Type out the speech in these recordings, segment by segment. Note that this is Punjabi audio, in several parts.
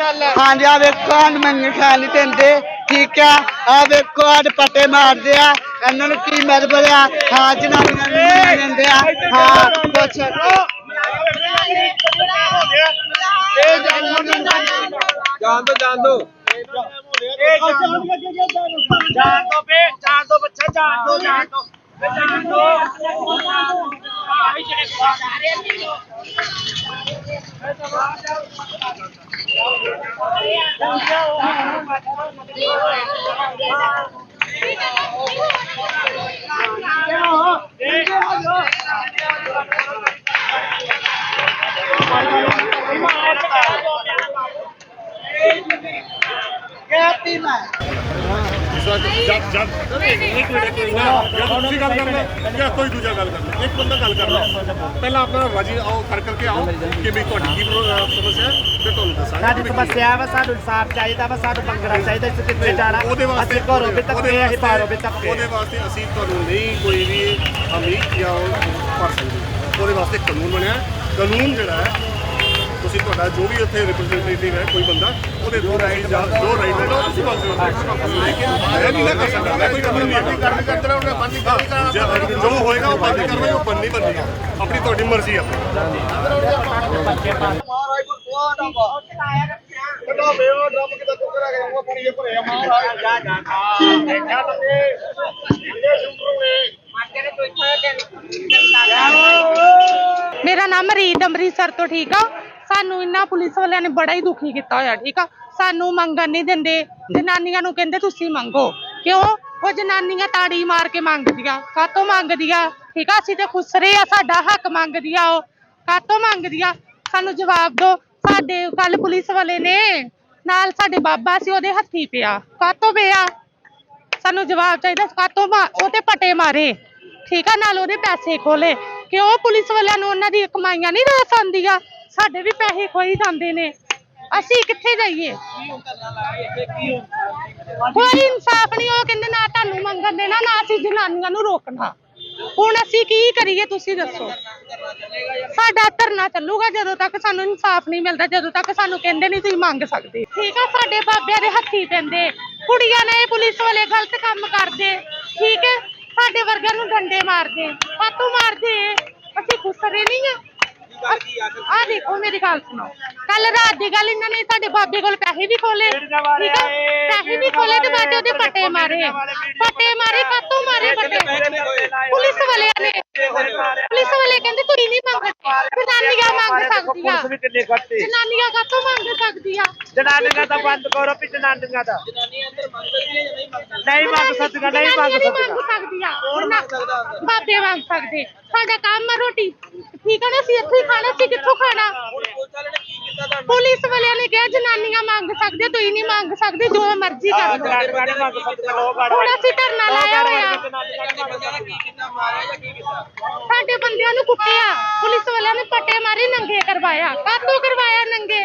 ਹਾਂਜੀ ਆ ਵੇਖੋ ਹਨ ਮੰਗੇ ਖਾਣ ਨਹੀਂ ਦਿੰਦੇ ਠੀਕ ਆ? ਆ ਵੇਖੋ ਆ ਪੱਟੇ ਮਾਰਦੇ ਆ। ਇਹਨਾਂ ਨੂੰ ਕੀ ਮਿਲ ਬਲਿਆ ਹਾਂ ਜਨਾਨੀਆਂ ਨੂੰ ਨਹੀਂ ਦਿੰਦੇ ਆ? ਹਾਂ ਕੁਛ ਜਾਣ ਦੋ ਜਾਣ ਦੋ। ਜਾਣ ਦੋ ਬੇ ਜਾਣ ਦੋ ਬੱਚਾ ਜਾਣ ਦੋ ਜਾਣ ਦੋ। ਜਾਣ ਦੋ। ਕਹਿਤੀ ਮੈਂ ਜਦ ਜਦ ਇੱਕ ਮਿੰਟ ਇੱਕ ਮਿੰਟ ਨਾ ਜਦ ਤੁਸੀਂ ਗੱਲ ਕਰਨਾ ਜਾਂ ਕੋਈ ਦੂਜਾ ਗੱਲ ਕਰਨਾ ਇੱਕ ਬੰਦਾ ਗੱਲ ਕਰਨਾ ਪਹਿਲਾਂ ਆਪਣਾ ਰਾਜੀ ਆਓ ਕਰ ਕਰਕੇ ਆਓ ਕਿ ਵੀ ਤੁਹਾਡੀ ਕੀ ਪ੍ਰੋ- ਅਹ ਸਮੱਸਿਆ ਹੈ ਫਿਰ ਤੁਹਾਨੂੰ ਦੱਸਾਂਗੇ ਸਾਡੀ ਕਿ ਕੀ- ਸਮੱਸਿਆ ਵਾ ਸਾਨੂੰ ਇਨਸਾਫ ਚਾਹੀਦਾ ਵਾ ਸਾਨੂੰ ਮੰਗਣਾ ਚਾਹੀਦਾ ਇਸ ਕਿੱਥੇ ਜਾਣਾ। ਉਹਦੇ ਵਾਸਤੇ ਅਸੀਂ ਘਰੋਂ ਵੀ ਧੱਕੇ ਅਸੀਂ ਬਾਹਰੋਂ ਵੀ ਧੱਕੇ ਉਹਦੇ ਵਾਸਤੇ ਅਸੀਂ ਤੁਹਾਨੂੰ ਨਹੀਂ ਕੋਈ ਵੀ ਅਮੀਰ ਜਾਂ ਭਰ ਸਕਦੇ। ਉਹਦੇ ਵਾਸਤੇ ਕਾਨੂੰਨ ਬਣਿਆ। ਕਾਨੂੰਨ ਜਿਹੜਾ ਹੈ ਤੁਸੀਂ ਤੁਹਾਡਾ ਜੋ ਵੀ ਉੱਥੇ ਰਿਪਰੈਜ਼ੈਂਟੇਟਿਵ ਹੈ ਕੋਈ ਬੰਦਾ ਉਹਦੇ ਦੋ ਰਾਈਟ ਜਾਂ ਦੋ ਰਾਈਟ ਲਓ ਤੁਸੀਂ ਬੰਦ ਕਰੋ ਲੇਕਿਨ ਮੈਂ ਨਹੀਂ ਨਾ ਕਰ ਸਕਦਾ ਮੈਂ ਕੋਈ ਕਾਨੂੰਨ ਨਹੀਂ ਕਰਨੀ। ਕਰਦੇ ਰਹੋ ਉਹਨੇ ਬੰਦ ਨਹੀਂ ਕਰਨਾ ਜੋ ਹੋਏਗਾ ਉਹ ਬੰਦ ਕਰਨਾ ਉਹ ਬੰਦ ਨਹੀਂ ਬੰਦੀ ਆਪਣੀ ਤੁਹਾਡੀ ਮਰਜ਼ੀ ਹੈ ਮੇਰਾ ਨਾਮ ਰੀਤ ਅੰਮ੍ਰਿਤਸਰ ਤੋਂ ਠੀਕ ਆ। ਸਾਨੂੰ ਇਹਨਾਂ ਪੁਲਿਸ ਵਾਲਿਆਂ ਨੇ ਬੜਾ ਹੀ ਦੁਖੀ ਕੀਤਾ ਹੋਇਆ, ਠੀਕ ਆ? ਸਾਨੂੰ ਮੰਗਣ ਨਹੀਂ ਦਿੰਦੇ। ਜਨਾਨੀਆਂ ਨੂੰ ਕਹਿੰਦੇ, ਤੁਸੀਂ ਮੰਗੋ। ਕਿਉਂ? ਉਹ ਜਨਾਨੀਆਂ ਤਾੜੀ ਮਾਰ ਕੇ ਮੰਗਦੀਆਂ। ਕਾਤੋਂ ਮੰਗਦੀਆਂ? ਠੀਕ ਆ? ਅਸੀਂ ਤੇ ਖੁਸਰੇ ਆ, ਸਾਡਾ ਹੱਕ ਮੰਗਦੀਆਂ ਉਹ। ਕਾਤੋਂ ਮੰਗਦੀਆਂ? ਸਾਨੂੰ ਜਵਾਬ ਦਿਓ, ਸਾਡੇ ਕੱਲ ਪੁਲਿਸ ਵਾਲੇ ਨੇ, ਨਾਲ ਸਾਡੇ ਬਾਬਾ ਸੀ, ਉਹਦੇ ਹੱਥੀ ਪਿਆ। ਕਾਤੋਂ ਪਿਆ? ਸਾਨੂੰ ਜਵਾਬ ਚਾਹੀਦਾ ਕਾਤੋਂ ਉਹ ਤੇ ਪਟੇ ਮਾਰੇ। ਠੀਕ ਆ? ਨਾਲ ਉਹਦੇ ਪੈਸੇ ਖੋਲੇ। ਕਿਉਂ? ਪੁਲਿਸ ਵਾਲਿਆਂ ਨੂੰ ਉਹਨਾਂ ਦੀ ਕਮਾਈਆਂ ਨਹੀਂ ਦੱਸ ਆਉਂਦੀਆਂ। ਸਾਡੇ ਵੀ ਪੈਸੇ ਖੋਈ ਜਾਂਦੇ ਨੇ। ਅਸੀਂ ਕਿੱਥੇ ਜਾਈਏ? ਕੋਈ ਇਨਸਾਫ ਨਹੀਂ, ਉਹ ਕਹਿੰਦੇ ਨਾ ਤੁਹਾਨੂੰ ਮੰਗਣ ਦੇਣਾ, ਨਾ ਅਸੀਂ ਜਨਾਨੀਆਂ ਨੂੰ ਰੋਕਣਾ। ਹੁਣ ਅਸੀਂ ਕੀ ਕਰੀਏ, ਤੁਸੀਂ ਦੱਸੋ। ਸਾਡਾ ਧਰਨਾ ਚੱਲੂਗਾ ਜਦੋਂ ਤੱਕ ਸਾਨੂੰ ਇਨਸਾਫ ਨਹੀਂ ਮਿਲਦਾ, ਜਦੋਂ ਤੱਕ ਸਾਨੂੰ ਕਹਿੰਦੇ ਨਹੀਂ ਤੁਸੀਂ ਮੰਗ ਸਕਦੇ। ਠੀਕ ਆ, ਸਾਡੇ ਬਾਬਿਆਂ ਦੇ ਹੱਥੀ ਪੈਂਦੇ। ਕੁੜੀਆਂ ਨੇ ਪੁਲਿਸ ਵਾਲੇ ਗਲਤ ਕੰਮ ਕਰਦੇ। ਠੀਕ ਹੈ, ਸਾਡੇ ਵਰਗਿਆਂ ਨੂੰ ਡੰਡੇ ਮਾਰਦੇ। ਪਾਤੂ ਮਾਰਦੇ। ਅਸੀਂ ਖੁਸਰੇ ਨਹੀਂ ਆ। ਆ ਦੇਖੋ ਮੇਰੀ ਗੱਲ ਸੁਣੋ। ਕੱਲ ਰਾਤ ਦੀ ਗੱਲ ਇਹਨਾਂ ਨੇ ਸਾਡੇ ਬਾਬੇ ਕੋਲ ਪੈਸੇ ਵੀ ਖੋਲੇ ਠੀਕ ਆ? ਪੈਸੇ ਵੀ ਖੋਲੇ ਤੇ ਬਾਅਦ 'ਚ ਉਹਦੇ ਪੱਟੇ ਮਾਰੇ। ਪੱਟੇ ਮਾਰੇ ਕਾਤੋਂ ਮਾਰੇ ਪੱਟੇ ਪੁਲਿਸ ਵਾਲਿਆਂ ਨੇ। ਪੁਲਿਸ ਵਾਲੇ ਕਹਿੰਦੇ ਤੁਸੀਂ ਨਹੀਂ ਮੰਗਦੇ ਜਨਾਨੀਆਂ ਮੰਗ ਸਕਦੀਆਂ ਪੁਲਿਸ ਵੀ ਕਿੰਨੇ ਖੱਟੇ ਜਨਾਨੀਆਂ ਕਾਤੋਂ ਮੰਗ ਸਕਦੀਆਂ ਜਨਾਨੀਆਂ ਦਾ ਬੰਦ ਕਰੋ ਵੀ ਜਨਾਨੀਆਂ ਦਾ। ਨਹੀਂ ਮੰਗ ਸਕਦੀਆਂ? ਨਹੀਂ ਮੰਗ ਜਨਾਨੀਆਂ ਨਹੀਂ ਮੰਗ ਸਕਦੀਆਂ। ਸਕਦੀਆਂ ਨਾ- ਬਾਬੇ ਮੰਗ ਸਕਦੇ। ਸਾਡਾ ਕੰਮ ਆ ਰੋਟੀ। ਠੀਕ ਹੈ ਨਾ ਅਸੀਂ ਇੱਥੇ ਹੀ ਖਾਣਾ ਸੀ ਕਿੱਥੋਂ ਖਾਣਾ? ਪੁਲਿਸ ਵਾਲਿਆਂ ਨੇ ਕਿਹਾ ਜਨਾਨੀਆਂ ਮੰਗ ਸਕਦੇ ਤੁਸੀਂ ਨਹੀਂ ਮੰਗ ਸਕਦੇ ਜੋ ਮਰਜ਼ੀ ਕਰ ਲਓ। ਹੁਣ ਅਸੀਂ ਧਰਨਾ ਲਾਇਆ ਹੋਇਆ। ਸਾਡੇ ਬੰਦਿਆਂ ਨੂੰ ਕੁੱਟਿਆ ਪੁਲਿਸ ਵਾਲਿਆਂ ਨੇ ਪੱਟੇ ਮਾਰੇ ਨੰਗੇ ਕਰਵਾਇਆ। ਕਾਤੋਂ ਕਰਵਾਇਆ ਨੰਗੇ?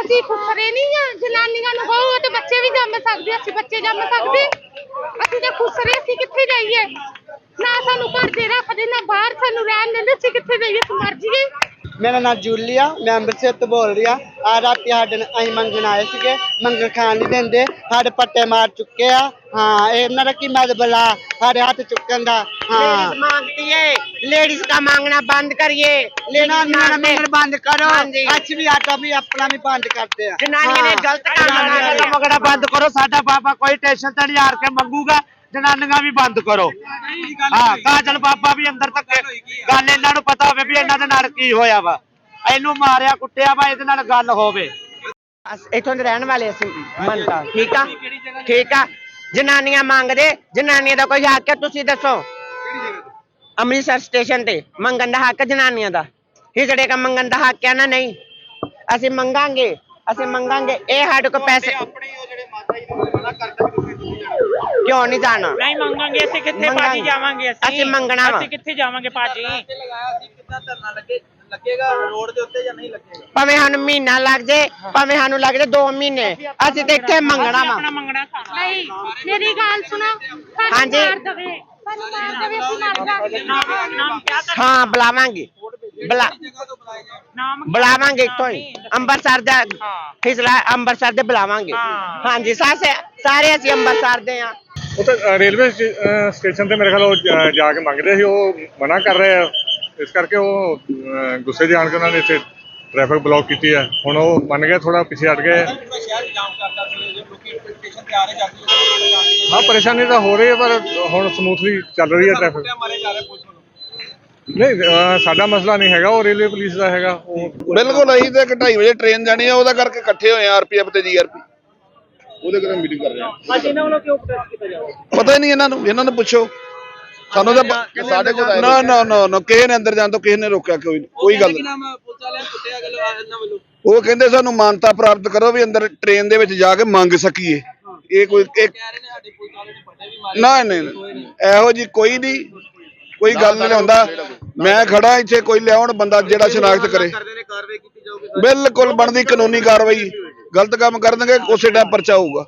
ਅਸੀਂ ਖੁਸਰੇ ਨਹੀਂ ਆ ਜਨਾਨੀਆਂ ਨੂੰ ਕਹੋ ਤੇ ਬੱਚੇ ਵੀ ਜੰਮ ਸਕਦੇ ਅਸੀਂ ਬੱਚੇ ਜੰਮ ਸਕਦੇ। ਅਸੀਂ ਤਾਂ ਖੁਸਰੇ ਅਸੀਂ ਕਿੱਥੇ ਜਾਈਏ? ਨਾ ਸਾਨੂੰ ਘਰ ਦੇ ਰੱਖਦੇ ਨਾ ਬਾਹਰ ਸਾਨੂੰ ਰਹਿਣ ਦਿੰਦੇ ਅਸੀਂ ਕਿੱਥੇ ਜਾਈਏ? ਅਸੀਂ ਮਰ ਜਾਈਏ ਮੇਰਾ ਨਾਮ ਜੂਲੀਆ ਮੈਂ ਅੰਮ੍ਰਿਤਸਰ ਤੋਂ ਬੋਲ ਰਹੀ ਆ ਆ ਰਾਤੀ ਸਾਡੇ ਨਾਲ ਅਸੀਂ ਮੰਗਣ ਆਏ ਸੀਗੇ ਮੰਗਣ ਖਾਣ ਨਹੀਂ ਦਿੰਦੇ ਸਾਡੇ ਪੱਟੇ ਮਾਰ ਚੁੱਕੇ ਆ ਹਾਂ ਇਹਨਾਂ ਦਾ ਕੀ ਮਤਲਬ ਆ ਸਾਡੇ ਹੱਥ ਚੁੱਕਣ ਦਾ ਹਾਂ मांगती है लेडीज का मांगना बंद करिए ਜਨਾਨੀਆਂ ਦਾ ਮੰਗਣ ਬੰਦ ਕਰੋ ਹਾਂਜੀ। ਅਸੀਂ ਵੀ ਆਟਾ ਵੀ ਆਪਣਾ ਵੀ ਬੰਦ ਕਰਦੇ ਆ जनानी ने ਹਾਂ। गलत काम ਜਨਾਨੀਆਂ किया ਦਾ ਜਨਾਨੀਆਂ ਮੰਗਣਾ ਬੰਦ ਕਰੋ ਸਾਡਾ ਬਾਬਾ ਕੋਈ ਟੈਨਸ਼ਨ ਤੇ ਨਹੀਂ ਹਾਰ ਕੇ ਮੰਗੂਗਾ ਜਨਾਨੀਆਂ ਵੀ ਬੰਦ ਕਰੋ। ਹਾਂ ਕਾਜਲ ਬਾਬਾ ਵੀ ਅੰਦਰ ਤੱਕ ਗੱਲ ਇਹਨਾਂ ਨੂੰ ਪਤਾ ਹੋਵੇ ਵੀ ਇਹਨਾਂ ਦੇ ਨਾਲ ਕੀ ਹੋਇਆ ਵਾ। ਇਹਨੂੰ ਮਾਰਿਆ ਕੁੱਟਿਆ ਵਾ ਇਹਦੇ ਨਾਲ ਗੱਲ ਹੋਵੇ। ਇਥੋਂ ਦੇ ਰਹਿਣ ਵਾਲੇ ਅਸੀਂ ਬੰਦਾ ਠੀਕ ਆ? ਠੀਕ ਆ? ਜਨਾਨੀਆਂ ਮੰਗਦੇ ਜਨਾਨੀਆਂ ਦਾ ਕੋਈ ਹੱਕ ਹੈ ਤੁਸੀਂ ਦੱਸੋ। ਅੰਮ੍ਰਿਤਸਰ ਸਟੇਸ਼ਨ ਤੇ ਮੰਗਣ ਦਾ ਹੱਕ ਜਨਾਨੀਆਂ ਦਾ। ਹਿਜੜੇ ਦਾ ਮੰਗਣ ਦਾ ਹੱਕ ਹੈ ਨਾ ਨਹੀਂ? ਅਸੀਂ ਮੰਗਾਂਗੇ ਅਸੀਂ ਮੰਗਾਂਗੇ ਇਹ ਸਾਡੇ ਕੋ ਪੈਸੇ ਆਪਣੇ ਉਹ ਜਿਹੜੇ ਮਾਤਾ ਜੀ ਕਿਉਂ ਨਹੀਂ ਜਾਣਾ? ਨਹੀਂ ਮੰਗਾਂਗੇ ਅਸੀਂ ਕਿੱਥੇ ਮੰਗਾਂਗੇ। ਭਾਜੀ ਜਾਵਾਂਗੇ ਅਸੀਂ? ਅਸੀਂ ਮੰਗਣਾ ਵਾ। ਅਸੀਂ ਕਿੱਥੇ ਜਾਵਾਂਗੇ ਭਾਜੀ? ਭਾਵੇਂ ਸਾਨੂੰ ਮਹੀਨਾ ਲੱਗ ਜੇ ਭਾਵੇਂ ਸਾਨੂੰ ਲੱਗ ਜੇ 2 ਮਹੀਨੇ ਅਸੀਂ ਤੇ ਇੱਥੇ ਮੰਗਣਾ ਵਾ। ਆਪਣਾ ਮੰਗਣਾ ਖਾਣਾ ਨਹੀਂ ਮੇਰੀ ਗੱਲ ਸੁਣੋ। ਸਾਨੂੰ ਹਾਂਜੀ। ਮਾਰ ਦੇਵੇ। ਸਾਨੂੰ ਮਾਰ ਦੇਵੇ ਅਸੀਂ ਮਰ ਜਾਵਾਂਗੇ ਨਾਮ ਕਿਆ ਕਰ ਹਾਂ ਬੁਲਾਵਾਂਗੇ। ਬੁਲਾ ਨਾਮ ਕੀ? ਬੁਲਾਵਾਂਗੇ ਇੱਥੋਂ ਹੀ। ਅੰਮ੍ਰਿਤਸਰ ਦਾ ਹਾਂ। ਫਿਸਲਾ ਅੰਮ੍ਰਿਤਸਰ ਦੇ ਬੁਲਾਵਾਂਗੇ। ਹਾਂ। ਹਾਂਜੀ ਸਾਰੇ ਸਾਰੇ ਅਸੀਂ ਅੰਮ੍ਰਿਤਸਰ ਦੇ ਆ। ਉਹ ਤਾਂ ਰੇਲਵੇ ਸਟੇਸ਼ਨ ਤੇ ਮੇਰੇ ਖਿਆਲ ਉਹ ਜਾ- ਕੇ ਮੰਗਦੇ ਸੀ, ਉਹ ਮਨਾ ਕਰ ਰਹੇ ਆ। ਇਸ ਕਰਕੇ ਉਹ ਗੁੱਸੇ ਜਾਣ ਕੇ ਉਹਨਾਂ ਨੇ ਇੱਥੇ ਟ੍ਰੈਫਿਕ ਬਲੌਕ ਕੀਤੀ ਹੈ ਹੁਣ ਉਹ ਮੰਨ ਗਏ ਥੋੜਾ ਪਿੱਛੇ ਹਟ ਗਏ। ਹਾਂ, ਪਰੇਸ਼ਾਨੀ ਤਾਂ ਹੋ ਰਹੀ ਹੈ ਪਰ ਹੁਣ ਸਮੂਥਲੀ ਚੱਲ ਰਹੀ ਹੈ ਟ੍ਰੈਫਿਕ ਨਹੀਂ ਸਾਡਾ ਮਸਲਾ ਨਹੀਂ ਹੈਗਾ, ਉਹ ਰੇਲਵੇ ਪੁਲਿਸ ਦਾ ਹੈਗਾ, ਉਹ ਬਿਲਕੁਲ, ਅਸੀਂ ਤੇ 2:30 ਵਜੇ ਟ੍ਰੇਨ ਜਾਣੀ ਆ, ਉਹਦਾ ਕਰਕੇ ਇਕੱਠੇ ਹੋਏ ਆ ਆਰਪੀਐਫ ਤੇ ਜੀਆਰਪੀ ਉਹਦੇ ਕਰਕੇ ਮੀਟਿੰਗ ਕਰ ਰਹੇ। ਆ ਅੱਜ ਇਹਨਾਂ ਵੱਲੋਂ ਕਿਉਂ ਪ੍ਰੋਟੈਸਟ ਕੀਤਾ ਜਾ ਰਿਹਾ? ਪਤਾ ਹੀ ਨਹੀਂ ਇਹਨਾਂ ਨੂੰ ਇਹਨਾਂ ਨੂੰ ਪੁੱਛੋ। ਸਾਨੂੰ ਤਾਂ ਸਾਡੇ ਕੋਲ ਨਾ ਨਾ ਨਾ ਨਾ ਕਿਸੇ ਨੇ ਅੰਦਰ ਜਾਣ ਤੋਂ ਕਿਸੇ ਨੇ ਰੋਕਿਆ ਕੋਈ ਕੋਈ ਗੱਲ ਨਹੀਂ ਉਹ ਕਹਿੰਦੇ ਸਾਨੂੰ ਮਾਨਤਾ ਪ੍ਰਾਪਤ ਕਰੋ ਵੀ ਅੰਦਰ ਟ੍ਰੇਨ ਦੇ ਵਿੱਚ ਜਾ ਕੇ ਮੰਗ ਸਕੀਏ। ਇਹ ਕੋਈ ਇੱਕ ਨਾ ਨਹੀਂ ਨਹੀਂ। ਇਹੋ ਜੀ ਕੋਈ ਨਹੀਂ ਕੋਈ ਗੱਲ ਨਹੀਂ ਹੁੰਦਾ ਮੈਂ ਖੜਾ ਇੱਥੇ ਕੋਈ ਲਿਆਉਣ ਬੰਦਾ ਜਿਹੜਾ ਸ਼ਨਾਖਤ ਕਰੇ। ਬਿਲਕੁਲ ਬਣਦੀ ਕਾਨੂੰਨੀ ਕਾਰਵਾਈ। ਗਲਤ ਕੰਮ ਕਰਨਗੇ ਉਸੇ ਟਾਈਮ ਪਰਚਾ ਹੋਊਗਾ।